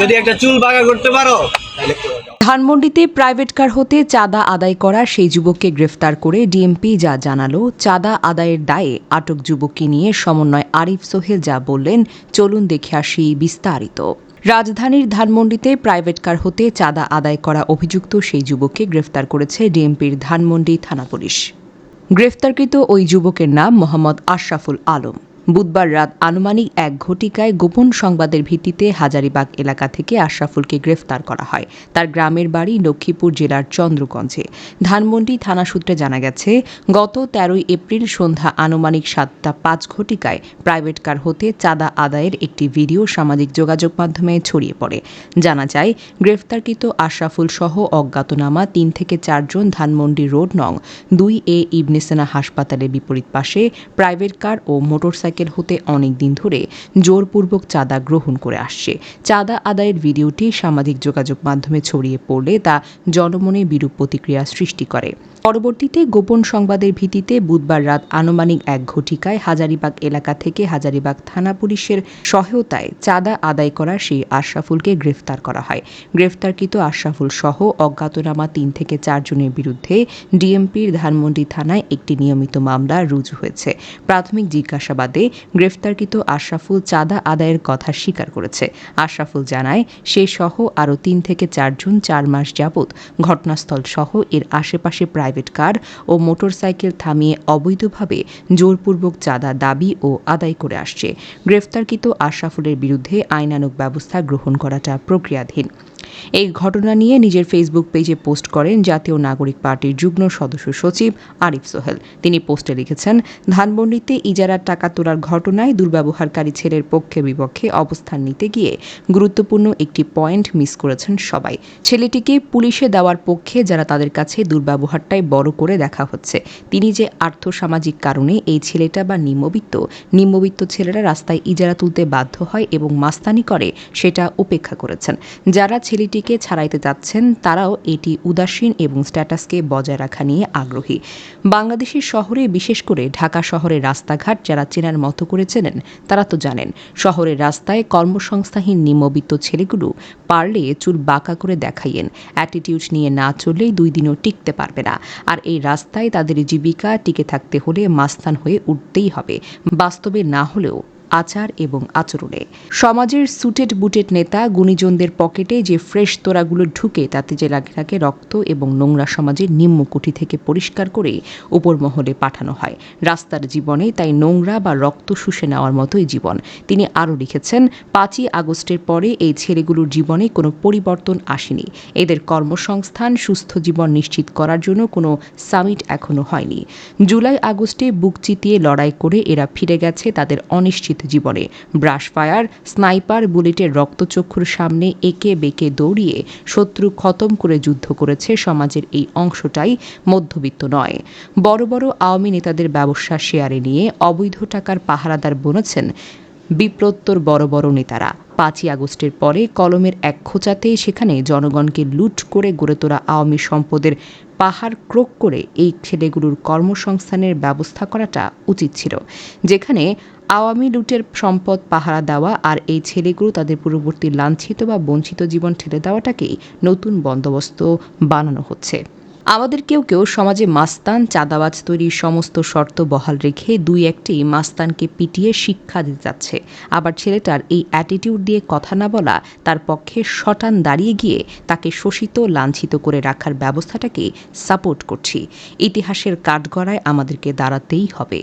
যদি একটা চুল বাঁকা করতে পারো ধানমন্ডিতে প্রাইভেট কার হতে চাঁদা আদায় করা সেই যুবককে গ্রেফতার করে ডিএমপি যা জানালো, চাঁদা আদায়ের দায়ে আটক যুবককে নিয়ে সমন্বয় আরিফ সোহেল যা বললেন, চলুন দেখে আসি বিস্তারিত। রাজধানীর ধানমন্ডিতে প্রাইভেট কার হতে চাঁদা আদায় করা অভিযুক্ত সেই যুবককে গ্রেফতার করেছে ডিএমপির ধানমন্ডি থানা পুলিশ। গ্রেফতারকৃত ওই যুবকের নাম মোহাম্মদ আশরাফুল আলম। বুধবার রাত আনুমানিক এক ঘটিকায় গোপন সংবাদের ভিত্তিতে হাজারিবাগ এলাকা থেকে আশরাফুলকে গ্রেফতার করা হয়। তার গ্রামের বাড়ি লক্ষ্মীপুর জেলার চন্দ্রগঞ্জে। ধানমন্ডি থানা সূত্রে জানা গেছে, গত তেরোই এপ্রিল সন্ধ্যা আনুমানিক সাতটা পাঁচ ঘটিকায় প্রাইভেট কার হতে চাঁদা আদায়ের একটি ভিডিও সামাজিক যোগাযোগ মাধ্যমে ছড়িয়ে পড়ে। জানা যায়, গ্রেফতারকৃত আশরাফুল সহ অজ্ঞাতনামা তিন থেকে চারজন ধানমন্ডি রোড নং দুই এ ইবনেসেনা হাসপাতালের বিপরীত পাশে প্রাইভেট কার ও মোটরসাইকেল হতে অনেক দিন ধরে জোরপূর্বক চাঁদা গ্রহণ করে আসছে। চাঁদা আদায়ের ভিডিওটি সামাজিক যোগাযোগ মাধ্যমে ছড়িয়ে পড়লে তা জনমনে বিরূপ প্রতিক্রিয়া সৃষ্টি করে। পরবর্তীতে গোপন সংবাদের ভিত্তিতে বুধবার রাত আনুমানিক এক ঘটিকায় হাজারিবাগ এলাকা থেকে হাজারিবাগ থানা পুলিশের সহায়তায় চাঁদা আদায় করা সেই আশরাফুলকে গ্রেফতার করা হয়। গ্রেফতারকৃত আশরাফুল সহ অজ্ঞাতনামা তিন থেকে চারজনের বিরুদ্ধে ডিএমপির ধানমন্ডি থানায় একটি নিয়মিত মামলা রুজু হয়েছে। প্রাথমিক জিজ্ঞাসাবাদে গ্রেফতারকৃত আশরাফুল চাঁদা আদায়ের কথা স্বীকার করেছে। আশরাফুল জানায়, সে সহ আরও তিন থেকে চারজন চার মাস যাবৎ ঘটনাস্থল সহ এর আশেপাশে প্রাইভেট কার ও মোটরসাইকেল থামিয়ে অবৈধভাবে জোরপূর্বক চাঁদা দাবি ও আদায় করে আসছে। গ্রেফতারকৃত আশরাফুলের বিরুদ্ধে আইনানুগ ব্যবস্থা গ্রহণ করাটা প্রক্রিয়াধীন। এই ঘটনা নিয়ে নিজের ফেসবুক পেজে পোস্ট করেন জাতীয় নাগরিক পার্টির যুগ্ম সদস্য সচিব আরিফ সোহেল। তিনি পোস্টে লিখেছেন, ধানমন্ডিতে ইজারার টাকা তোলার ঘটনায় দুর্ব্যবহারকারী ছেলের পক্ষে বিপক্ষে অবস্থান নিতে গিয়ে গুরুত্বপূর্ণ একটি পয়েন্ট মিস করেছেন সবাই। ছেলেটিকে পুলিশে দেওয়ার পক্ষে যারা তাদের কাছে দুর্ব্যবহারটাই বড় করে দেখা হচ্ছে। তিনি যে আর্থসামাজিক কারণে এই ছেলেটা বা নিম্নবিত্ত নিম্নবিত্ত ছেলেরা রাস্তায় ইজারা তুলতে বাধ্য হয় এবং মাস্তানি করে, সেটা উপেক্ষা করেছেন। যারা ছেলেটিকে ছাড়াইতে যাচ্ছেন, তারাও এটি উদাসীন এবং স্ট্যাটাসকে বজায় রাখা নিয়ে আগ্রহী। বাংলাদেশের শহরে, বিশেষ করে ঢাকা শহরের রাস্তাঘাট যারা চেনার মতো করে চেনেন তারা তো জানেন, শহরের রাস্তায় কর্মসংস্থাহীন নিম্নবিত্ত ছেলেগুলো পারলে চুল বাঁকা করে দেখাইয়েন। অ্যাটিটিউড নিয়ে না চললেই দুই দিনও টিকতে পারবে না। আর এই রাস্তায় তাদের জীবিকা টিকে থাকতে হলে মাস্তান হয়ে উঠতেই হবে। বাস্তবে না হলেও আচার এবং আচরণে। সমাজের সুটেড বুটেড নেতা গুণীজনদের পকেটে যে ফ্রেশ তোরাগুলো ঢুকে, তাতে যে লাগে থাকে রক্ত এবং নোংরা সমাজের নিম্নকুঠি থেকে পরিষ্কার করে উপর মহলে পাঠানো হয়। রাস্তার জীবনে তাই নোংরা বা রক্ত শুষে নেওয়ার মতোই জীবন। তিনি আরও লিখেছেন, পাঁচই আগস্টের পরে এই ছেলেগুলোর জীবনে কোনো পরিবর্তন আসেনি। এদের কর্মসংস্থান, সুস্থ জীবন নিশ্চিত করার জন্য কোনো সামিট এখনও হয়নি। জুলাই আগস্টে বুক চিতিয়ে লড়াই করে এরা ফিরে গেছে তাদের অনিশ্চিত জীবনে। ব্রাশ ফায়ার, স্নাইপার, বুলেটের রক্তচক্ষুর সামনে একে বেঁকে দৌড়িয়ে শত্রু খতম করে যুদ্ধ করেছে সমাজের এই অংশটাই মধ্যবিত্ত নয়। বড় বড় আওয়ামী নেতাদের ব্যবসা শেয়ারে নিয়ে অবৈধ টাকার পাহারাদার বনেছেন বিপ্রত্তর বড় বড় নেতারা। পাঁচই আগস্টের পরে কলমের এক খোঁচাতেই সেখানে জনগণকে লুট করে গড়ে তোলা আওয়ামী সম্পদের পাহাড় ক্রোক করে এই ছেলেগুলোর কর্মসংস্থানের ব্যবস্থা করাটা উচিত ছিল, যেখানে আওয়ামী লুটের সম্পদ পাহারা দেওয়া আর এই ছেলেগুলো তাদের পূর্ববর্তী লাঞ্ছিত বা বঞ্চিত জীবন ঠেলে দেওয়াটাকেই নতুন বন্দোবস্ত বানানো হচ্ছে। আমাদের কেউ কেউ সমাজে মাস্তান, চাঁদাবাজ তৈরির সমস্ত শর্ত বহাল রেখে দুই একটি মাস্তানকে পিটিয়ে শিক্ষা দিতে যাচ্ছে। আবার ছেলেটার এই অ্যাটিটিউড দিয়ে কথা না বলা, তার পক্ষে শটান দাঁড়িয়ে গিয়ে তাকে শোষিত, লাঞ্ছিত করে রাখার ব্যবস্থাটাকে সাপোর্ট করছি। ইতিহাসের কাঠগড়ায় আমাদেরকে দাঁড়াতেই হবে।